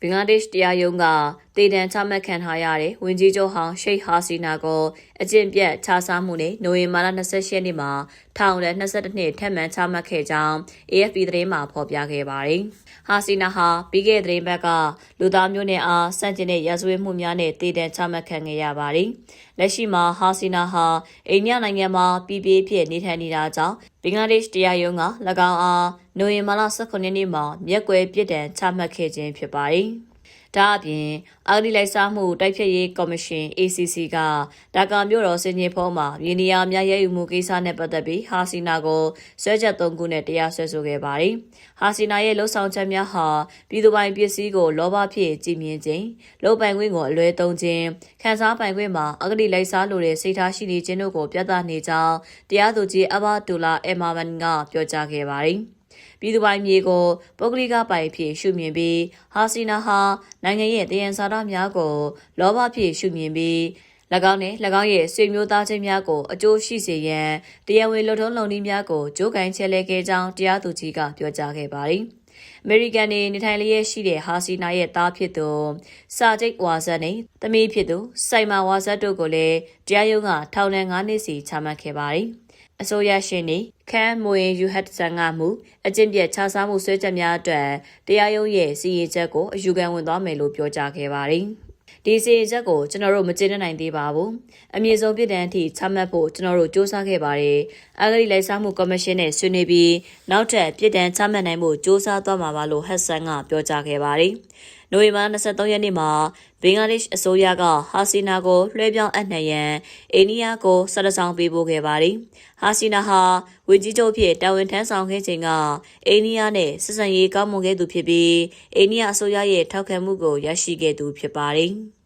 ဘင်္ဂလားဒေ့ရှ်တရားရုံးက တည်တံချမှတ်ခံထားရတဲ့ဝင်ကြီးချုပ်ဟောင်းရှိတ်ဟာစီနာကိုအကျင့်ပြတ်ခြားစားမှုနဲ့နိုဝင်ဘာလ28ရက်နေ့မှာထောင်ဒဏ်22နှစ်ထပ်မံချမှတ်ခဲ့ကြောင်း AFP သတင်းမှာဖော်ပြခဲ့ပါတယ်။ဟာစီနာဟာပြီးခဲ့တဲ့သတင်းဘက်ကလူသားမျိုးနွယ်အားစန့်ကျင်တဲ့ရာဇဝတ်မှုများနဲ့တည်တံချမှတ်ခံခဲ့ရပါတယ်။လက်ရှိမှာဟာစီနာဟာအိန္ဒိယနိုင်ငံမှာပြည်ပြည့်ဖြစ်နေထိုင်နေတာကြောင့်ဘင်္ဂလားဒေ့ရှ်တရားရုံးက၎င်းအားနိုဝင်ဘာလ18ရက်နေ့မှာမျက်ကွယ်ပြစ်ဒဏ်ချမှတ်ခဲ့ခြင်းဖြစ်ပါတယ်။ ဒါအပြင်အာဂတိလိုက်စားမှုတိုက်ဖျက်ရေးကော်မရှင် ACC ကဒါကာမြို့တော်စင်ကြီးဖုံးမှာမြေနေရာများရဲယူမှုကိစ္စနဲ့ပတ်သက်ပြီးဟာစီနာကိုဆွဲချက်၃ခုနဲ့တရားစွဲဆိုခဲ့ပါတယ်။ဟာစီနာရဲ့လှုပ်ဆောင်ချက်များဟာပြည်သူပိုင်ပစ္စည်းကိုလောဘဖြင့်ကြည်မြင်ခြင်း၊လုံပိုင်ခွင့်ကိုအလွဲသုံးခြင်း၊ခံစားပိုင်ခွင့်မှာအာဂတိလိုက်စားလိုတဲ့စိတ်ထားရှိနေခြင်းတို့ကိုပြသနေကြောင်းတရားသူကြီးအဘာဒူလာအမာမန်ကပြောကြားခဲ့ပါတယ်။ ပြည်သူပိုင်မြေကိုပုဂ္ဂလိကပိုင်ဖြစ်ရှုမြင်ပြီးဟာစီနာဟာနိုင်ငံရဲ့တယံဇာတများကိုလောဘဖြစ်ရှုမြင်ပြီး၎င်းနှင့်၎င်းရဲ့ဆွေမျိုးသားချင်းများကိုအကျိုးရှိစေရန်တရားဝင်လူထုံးလုံနည်းများကိုကြိုးကင်ချဲလဲခဲ့ကြောင်းတရားသူကြီးကပြောကြားခဲ့ပါတယ်။ အမေရိကန်နေနေထိုင်လျက်ရှိတဲ့ဟာစီနာရဲ့သားဖြစ်သူစာဂျိတ်ဝါဇတ်နဲ့သမီးဖြစ်သူစိုင်မာဝါဇတ်တို့ကိုလည်းတရားရုံးကထောင်ဒဏ်9နှစ်စီချမှတ်ခဲ့ပါတယ်။အစိုးရရှင်နေခန်းမွေယူဟတ်ဆန်ကမှုအကျင့်ပြတ်ခြားစားမှုဆွဲချက်များအတွက်တရားရုံးရဲ့စီရင်ချက်ကိုအယူခံဝင်သွားမယ်လို့ပြောကြားခဲ့ပါတယ်။ ဒီစီရင်ချက်ကိုကျွန်တော်တို့မကျေနပ်နိုင်သေးပါဘူး။အမြင့်ဆုံးပြည်တန်းအထိချမှတ်ဖို့ကျွန်တော်တို့စ조사ခဲ့ပါတယ်။အဂတိလိုက်စားမှုကော်မရှင်နဲ့ဆွေးနွေးပြီးနောက်ထပ်ပြည်တန်းချမှတ်နိုင်ဖို့စ조사သွားမှာပါလို့ဟတ်ဆန်ကပြောကြားခဲ့ပါတယ်။ နိုဝင်ဘာ23ရက်နေ့မှာဘင်္ဂလားဒေ့ရှ်အစိုးရကဟာစီနာကိုလွှဲပြောင်းအပ်နှံရန်အိန္ဒိယကိုဆက်လက်ဆောင်ပေးပို့ခဲ့ပါတယ်။ဟာစီနာဟာဝီကြီးချုပ်ဖြစ်တာဝန်ထမ်းဆောင်ခဲ့ချိန်ကအိန္ဒိယနဲ့ဆက်ဆံရေးကောင်းမွန်ခဲ့သူဖြစ်ပြီးအိန္ဒိယအစိုးရရဲ့ထောက်ခံမှုကိုရရှိခဲ့သူဖြစ်ပါတယ်။